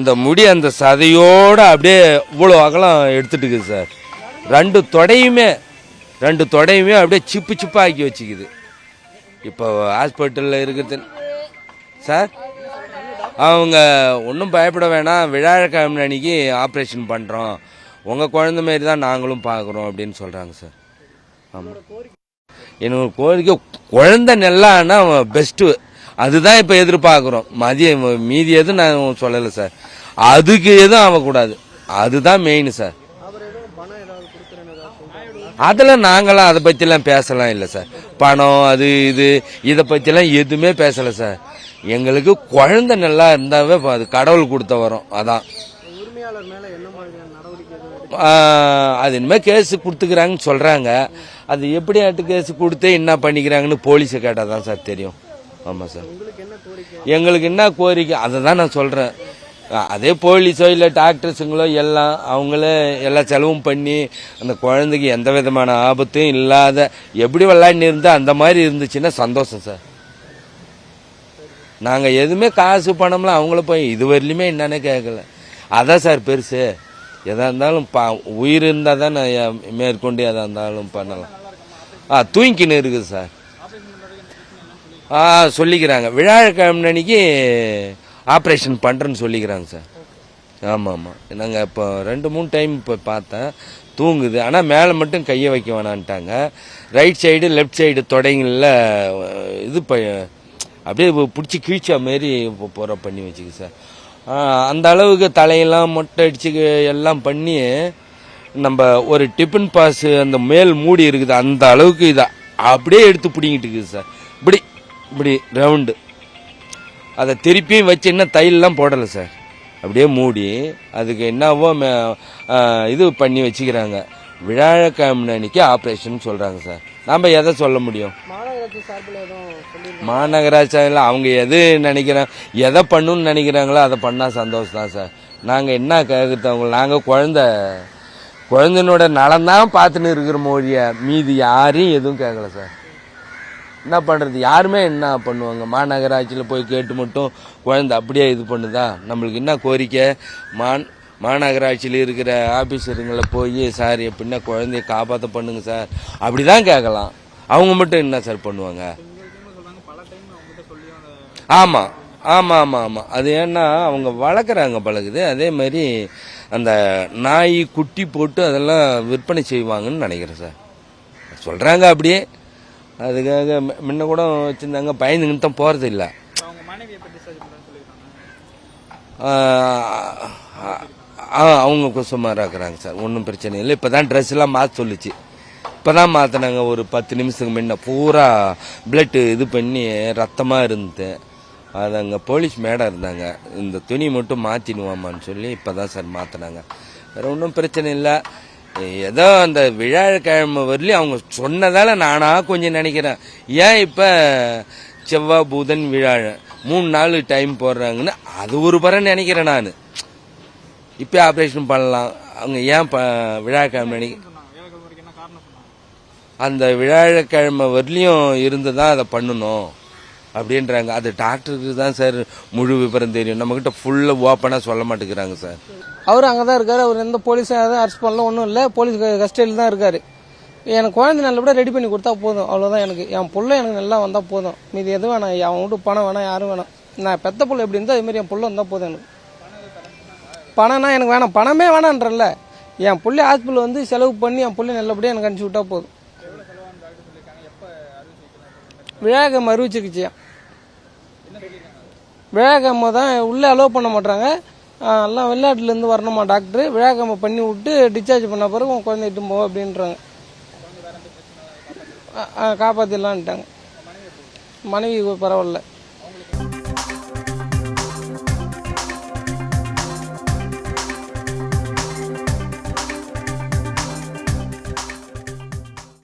இந்த முடி அந்த சதையோடு அப்படியே இவ்வளோ அகலம் எடுத்துட்டுக்குது சார். ரெண்டு தொடையுமே ரெண்டு தொடையுமே அப்படியே சிப்பு சிப்பு ஆக்கி வச்சுக்குது. இப்போ ஹாஸ்பிட்டலில் இருக்கிறது சார்? அவங்க ஒன்றும் பயப்பட வேணாம். விழாக்கிழமை அன்னைக்கு ஆப்ரேஷன் பண்ணுறோம் உங்கள் குழந்த மாரி தான் நாங்களும் பார்க்குறோம் அப்படின்னு சொல்கிறாங்க சார். ஆமாம் என்னோட கோரிக்கை குழந்தை நல்லான்னா பெஸ்ட்டு அதுதான் இப்போ எதிர்பார்க்குறோம். மதியம் மீதி எதுவும் நான் சொல்லலை சார் அதுக்கு எதுவும் ஆகக்கூடாது. அதுதான் மெயின் சார் அதெல்லாம் நாங்களாம் அதை பற்றிலாம் பேசலாம் இல்லை சார் பணம் அது இது இதை பற்றிலாம் எதுவுமே பேசலை சார் எங்களுக்கு குழந்தை நல்லா இருந்தாவே அது கடவுள் கொடுத்த வரும். அதான். அது இனிமேல் கேஸு கொடுத்துக்கிறாங்கன்னு சொல்கிறாங்க அது எப்படி ஆட்டு கேஸு கொடுத்து என்ன பண்ணிக்கிறாங்கன்னு போலீஸை கேட்டால் தான் சார் தெரியும். ஆமாம் சார். எங்களுக்கு என்ன கோரிக்கை? அதை தான் நான் சொல்கிறேன் அதே போலீஸோ இல்லை டாக்டர்ஸுங்களோ எல்லாம் அவங்களே எல்லா செலவும் பண்ணி அந்த குழந்தைக்கு எந்த விதமான ஆபத்தும் இல்லாத எப்படி விளையாடி இருந்தா அந்த மாதிரி இருந்துச்சுன்னா சந்தோஷம் சார். நாங்கள் எதுவுமே காசு பணம்லாம் அவங்கள போய் இது வரலையுமே என்னன்னே கேட்கல அதான் சார் பெருசு. எதாக இருந்தாலும் பா உயிர் இருந்தால் தான் நான் மேற்கொண்டு எதாக இருந்தாலும் பண்ணலாம். ஆ தூங்கிக்கின்னு இருக்குது சார். சொல்லிக்கிறாங்க. விழாக்கிழமை அன்னைக்கு ஆப்ரேஷன் பண்ணுறேன்னு சொல்லிக்கிறாங்க சார். ஆமாம். ஆமாம் நாங்கள் இப்போ ரெண்டு மூணு டைம் இப்போ பார்த்தேன். தூங்குது. ஆனால் மேலே மட்டும் கையை வைக்க வேணான்ட்டாங்க. ரைட் சைடு லெஃப்ட் சைடு தொடைங்களில் இது ப அப்படியே பிடிச்சி கிழிச்ச மாரி இப்போ போகிற பண்ணி வச்சுக்கு சார். அந்த அளவுக்கு தலையெல்லாம் மொட்டை அடிச்சு எல்லாம் பண்ணி நம்ம ஒரு டிஃபன் பாஸ் அந்த மேல் மூடி இருக்குது. அந்த அளவுக்கு இதை அப்படியே எடுத்து பிடிங்கிட்டு இருக்குது சார். இப்படி இப்படி ரவுண்டு அதை திருப்பியும் வச்சு இன்னும் தையல்லாம் போடலை சார் அப்படியே மூடி அதுக்கு என்னவோ இது பண்ணி வச்சுக்கிறாங்க. விழாக்கிழமை அன்னைக்கு ஆப்ரேஷன் சொல்கிறாங்க சார் நாம் எதை சொல்ல முடியும்? மாநகராட்சியில் அவங்க எது நினைக்கிறாங்க எதை பண்ணணும்னு நினைக்கிறாங்களோ அதை பண்ணால் சந்தோஷம் தான் சார் நாங்கள் என்ன கேட்குறது அவங்க? நாங்கள் குழந்த குழந்தைனோட நலம் தான் பார்த்துன்னு இருக்கிற மொழிய மீதி யாரையும் எதுவும் கேட்கல சார் என்ன பண்ணுறது யாருமே என்ன பண்ணுவாங்க? மாநகராட்சியில் போய் கேட்டு மட்டும் குழந்தை அப்படியே இது பண்ணுதா? நம்மளுக்கு என்ன கோரிக்கை? மான் மாநகராட்சியில் இருக்கிற ஆஃபீஸருங்களை போய் சார் எப்படின்னா குழந்தைய காப்பாற்ற பண்ணுங்க சார். அப்படி தான் கேட்கலாம். அவங்க மட்டும் என்ன சார் பண்ணுவாங்க? ஆமாம் ஆமாம் ஆமாம் ஆமாம் அது ஏன்னா அவங்க வளர்க்குறாங்க பழகுது. அதே மாதிரி அந்த நாய் குட்டி போட்டு அதெல்லாம் விற்பனை செய்வாங்கன்னு நினைக்கிறேன் சார். சொல்கிறாங்க அப்படியே. அதுக்காக முன்ன கூட வச்சுருந்தாங்க பயந்துங்கிட்டு தான் போகிறது இல்லை. சொல்லியிருக்காங்க. அவங்க குசமாக இருக்கிறாங்க சார். ஒன்றும் பிரச்சனை இல்லை. இப்போ தான் ட்ரெஸ் எல்லாம் மாற்ற சொல்லுச்சு. இப்போ தான் மாற்றினாங்க ஒரு பத்து நிமிஷத்துக்கு முன்ன பூரா பிளட்டு இது பண்ணி ரத்தமாக இருந்தது. அது அங்கே போலீஸ் மேடம் இருந்தாங்க. இந்த துணி மட்டும் மாற்றிடுவாமான்னு சொல்லி இப்போ தான் சார் மாற்றினாங்க வேறு ஒன்றும் பிரச்சனை இல்லை. ஏதோ அந்த விழாக்கிழமை வரலையும் அவங்க சொன்னதால நானா கொஞ்சம் நினைக்கிறேன். ஏன் இப்போ செவ்வாய் புதன் விழாழ மூணு நாள் டைம் போடுறாங்கன்னு அது ஒரு பரம் நினைக்கிறேன் நான். இப்போ ஆப்ரேஷன் பண்ணலாம். அவங்க ஏன் ப விழாக்கிழமை அன்னைக்கு அந்த விழாக்கிழமை வரலையும் இருந்து தான் அதை பண்ணணும். அப்படின்றாங்க. அது டாக்டருக்கு தான் சார் முழு விவரம் தெரியும். நம்மக்கிட்ட ஃபுல்லாக ஓப்பனாக சொல்ல மாட்டேங்கிறாங்க சார். அவர் அங்கே தான் இருக்காரு. அவர் எந்த போலீஸ் எதுவும் அரெஸ்ட் பண்ணலாம் ஒன்றும் இல்லை. போலீஸ் கஸ்டடியில் தான் இருக்காரு. எனக்கு குழந்தை நல்லபடியாக ரெடி பண்ணி கொடுத்தா போதும். அவ்வளோதான் எனக்கு. என் பிள்ளை எனக்கு நல்லா வந்தால் போதும். மீதி எதுவும் வேணாம். அவன் வீட்டு பணம் வேணாம் யாரும் வேணாம். நான் பெத்த பிள்ளை எப்படி இருந்தால் அதுமாரி என் பிள்ளை வந்தால் போதும் எனக்கு. பணம்னா எனக்கு வேணாம். பணமே வேணான்றல என் பிள்ளை ஹாஸ்பிட்டல் வந்து செலவு பண்ணி என் பிள்ளை நல்லபடியாக எனக்கு அனுப்பிச்சி விட்டா போதும். விழாக்கம் அறுவை சிகிச்சையா விழாக்கம்மை தான் உள்ளே அலோவ் பண்ண மாட்டாங்க எல்லாம் வெளிநாட்டுலேருந்து வரணுமா டாக்டர் விழாக்கம்மை பண்ணி விட்டு டிஸ்சார்ஜ் பண்ண பிறகு உன் குழந்தை இட்டு போ அப்படின்றாங்க. காப்பாற்றிடலான்ட்டாங்க மனைவி பரவாயில்ல.